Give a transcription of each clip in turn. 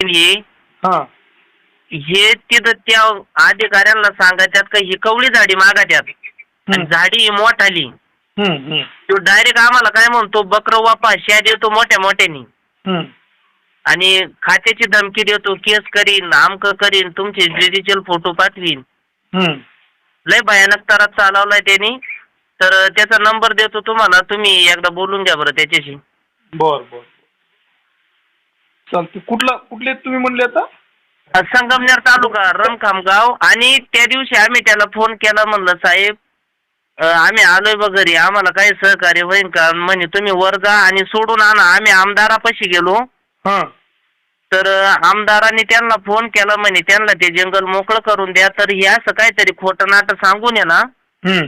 हे. तिथं त्या अधिकाऱ्यांना सांगायच्यात का ही कवळी झाडी मागात्यात आणि. झाडी ही मोठाली. तो डायरेक्ट आम्हाला काय म्हणतो बकर वापा शिया देतो मोठ्या मोठ्यानी. आणि खात्याची धमकी देतो केस करीन आमक करीन तुमचे डिजिटल फोटो पाठवीन. लय भयानक तरात चालवलाय त्यांनी. तर त्याचा नंबर देतो तुम्हाला तुम्ही एकदा बोलून घ्या बरं त्याच्याशी. बर बर. चालते कुठला कुठले तुम्ही म्हणले आता? संगमनेर तालुका रणखामगाव आणि त्या दिवशी आम्ही त्याला फोन केला म्हणलं साहेब अं, आम्ही आलोय बघ घरी. आम्हाला काही सहकार्य होईल का? म्हणे तुम्ही वर जा आणि सोडून आणा. आम्ही आमदारापाशी गेलो. हा. तर अं, आमदारांनी त्यांना फोन केला म्हणे त्यांना ते जंगल मोकळं करून द्या. तर हे असं काहीतरी खोटं नाटक सांगून ये ना. हम्म.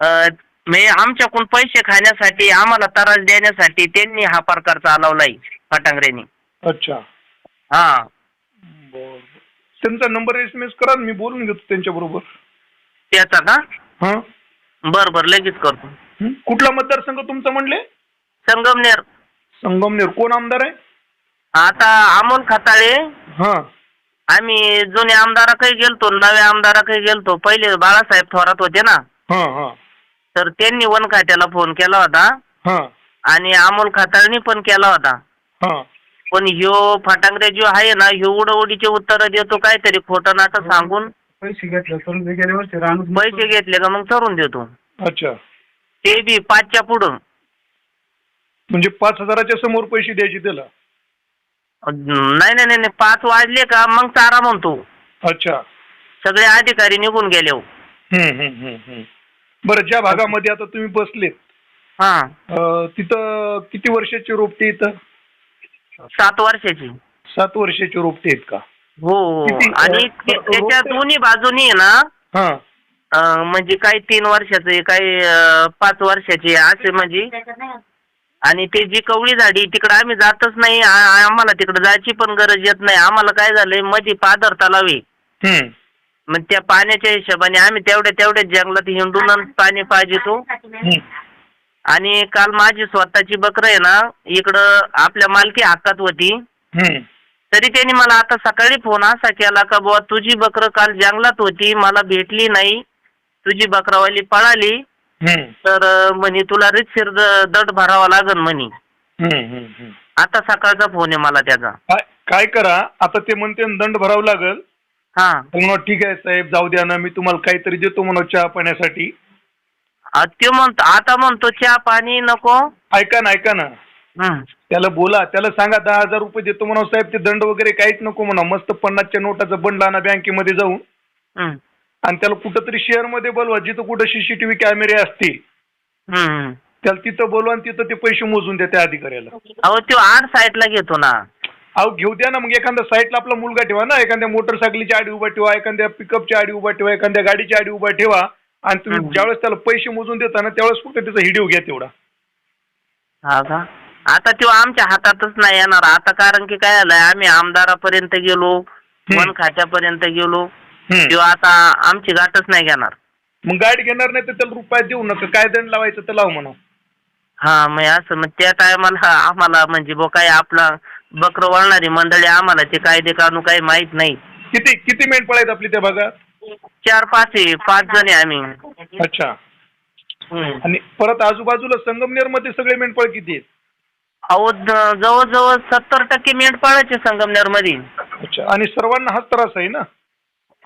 अं, म्हणजे आमच्याकडून पैसे खाण्यासाठी आम्हाला त्रास देण्यासाठी त्यांनी हा प्रकार चालवलाय फटांगरेनी अच्छा. हा. बर. त्यांचा नंबर एस एम एस करा मी बोलून घेतो त्यांच्या बरोबर. त्याचा का? हा. बर बर लगेच करतो. हं? कुठला मतदारसंघ तुमचा म्हणले? संगमनेर. संगमनेर. कोण आमदार आहे? आता अमोल खताळे. हा. आम्ही जुन्या आमदाराकडे गेलतो नव्या आमदाराकडे गेलतो. पहिले बाळासाहेब थोरात होते ना. हा हा. तर त्यांनी वन खात्याला फोन केला होता. हा. आणि अमोल खताळनी पण केला होता. हा. पण ह्यो फटांगरे जो आहे ना ह्यो उडवडीचे उत्तर देतो काहीतरी खोटं नाटक सांगून. पैसे घेतले गेल्या वर्षी पैसे घेतले का मग ठरून देतो. अच्छा. ते बी पाचच्या पुढं. म्हणजे पाच हजाराच्या समोर पैसे द्यायचे त्याला? नाही नाही नाही नाही, पाच वाजले का मग चारा म्हणतो. अच्छा. सगळे अधिकारी निघून गेले हो. हम्म, हम्म, हम्म, हम्म. बरं ज्या भागामध्ये आता तुम्ही बसलेत हा. अं, तिथं किती वर्षाची रोपटे इथं? सात वर्षाची. सात वर्षाची रोपटे आहेत का? हो हो. किती, आणि अ, ते- अ, त्याच्या रोपटे- दोन्ही बाजूनी आहे ना हा. अ, म्हणजे काही तीन वर्षाचे काही अ, पाच वर्षाचे असे म्हणजे. आणि ते जी कवळी झाडी तिकडे आम्ही जातच नाही आ- आम्हाला तिकडे जायची पण गरज येत नाही. आम्हाला काय झालंयमध्ये पादर तलावी हम्म. मग त्या पाण्याच्या हिशोबाने आम्ही तेवढ्या तेवढ्या जंगलात हिंडून पाणी पाहिजे तो हम्म. आणि काल माझी स्वतःची बकरं आहे ना इकडं आपल्या मालकी हक्कात होती. हम्म. तरी त्यांनी मला आता सकाळी फोन असा केला का बुवा तुझी बकरं काल जंगलात होती मला भेटली नाही. तुझी बकरावाली पळाली. हम्म. तर अं, म्हणे तुला रितशीर द- दंड भरावा लागन म्हणे. हम्म, हम्म, हम्म. आता सकाळचा फोन आहे मला त्याचा. काय काय करा आता ते म्हणते ना दंड भरावा लागल. हा. तर म्हणा ठीक आहे साहेब जाऊ द्या ना मी तुम्हाला काहीतरी देतो म्हणा चहा पाण्यासाठी. त्यो म्हणतो आता म्हणतो चहा पाणी नको. ऐका ना ऐका ना. हं. त्याला बोला त्याला सांगा दहा हजार रुपये देतो म्हणा साहेब ते दंड वगैरे काहीच नको म्हणा. मस्त पन्नासच्या नोटाचं बंड आणा बँकेमध्ये जाऊन. हं. आणि त्याला कुठंतरी शेअरमध्ये बोलवा जिथं कुठं सीसीटीव्ही कॅमेरे असते हं, हं. त्याला तिथं बोलवा आणि तिथं ते पैसे मोजून द्या त्या अधिकाऱ्याला. अहो त्यो आठ साईडला घेतो ना. अहो घेऊ द्या ना मग एखाद्या साईडला आपला मुलगा ठेवा ना. एखाद्या मोटरसायकलीची आडी उभा ठेवा एखाद्या पिकअपची आडी उभा ठेवा एखाद्या गाडीची आडी उभा ठेवा. आणि तुम्ही. ज्यावेळेस त्याला पैसे मोजून देता ना त्यावेळेस फक्त त्याचा हिडिओ घ्या तेवढा. हा का? आता त्यो आमच्या हातातच नाही येणार. आता कारण की काय झालंय आम्ही आमदारापर्यंत गेलो वन खात्यापर्यंत गेलो. त्यो आता आमची गाठच नाही घेणार. मग गाडी घेणार नाही तर त्याला रुपयात देऊ नका. काय दंड लावायचं तर लाव म्हणा. हा मग असं मग त्या टायमाला आम्हाला म्हणजे बो काय आपला बकरं वळणारी मंडळी आम्हाला ते कायदे कानून काही माहीत नाही. किती किती मेंढपाळ आहेत आपली त्या भागात? चार पाच आहे. पाच जण आहे आम्ही. अच्छा. हम्म. आणि परत आजूबाजूला संगमनेरमध्ये सगळे मेंढपाळ किती आहेत? अहो द- जवळजवळ सत्तर टक्के मेंढपाळाचे संगमनेरमध्ये अच्छा. आणि सर्वांना हाच त्रास आहे ना?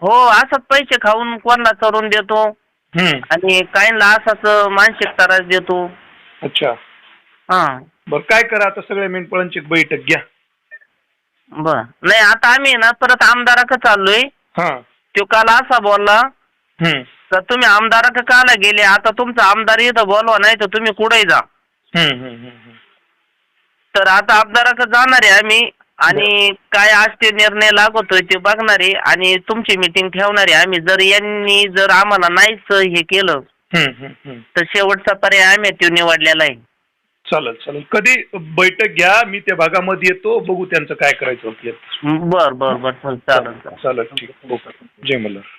हो असंच पैसे खाऊन कोणाला चरून देतो. हम्म. आणि काहींना असाच मानसिक त्रास देतो. अच्छा. हा. बरं काय करा आता सगळ्या मेंढपाळांची एक बैठक घ्या. बर. नाही आता आम्ही ना परत आमदाराकडे चाललोय. हा. तो काल असा बोलला. तर तुम्ही आमदाराकडे काला गेले आता तुमचा आमदार इथं बोलवा नाही तर तुम्ही कुठेही जा. तर आता आमदाराकडे जाणार आहे आम्ही आणि काय आज ते निर्णय लागवतोय ते बघणार आहे आणि तुमची मिटिंग ठेवणार आहे आम्ही जर यांनी जर आम्हाला नाहीच हे केलं. तर शेवटचा पर्याय आम्ही तो निवडलेला आहे चालेल चालेल. कधी बैठक घ्या मी त्या भागामध्ये येतो बघू त्यांचं काय करायचं होतं. बर बर बर. चालेल चालेल. ठीक. ओके. जय मल्हार.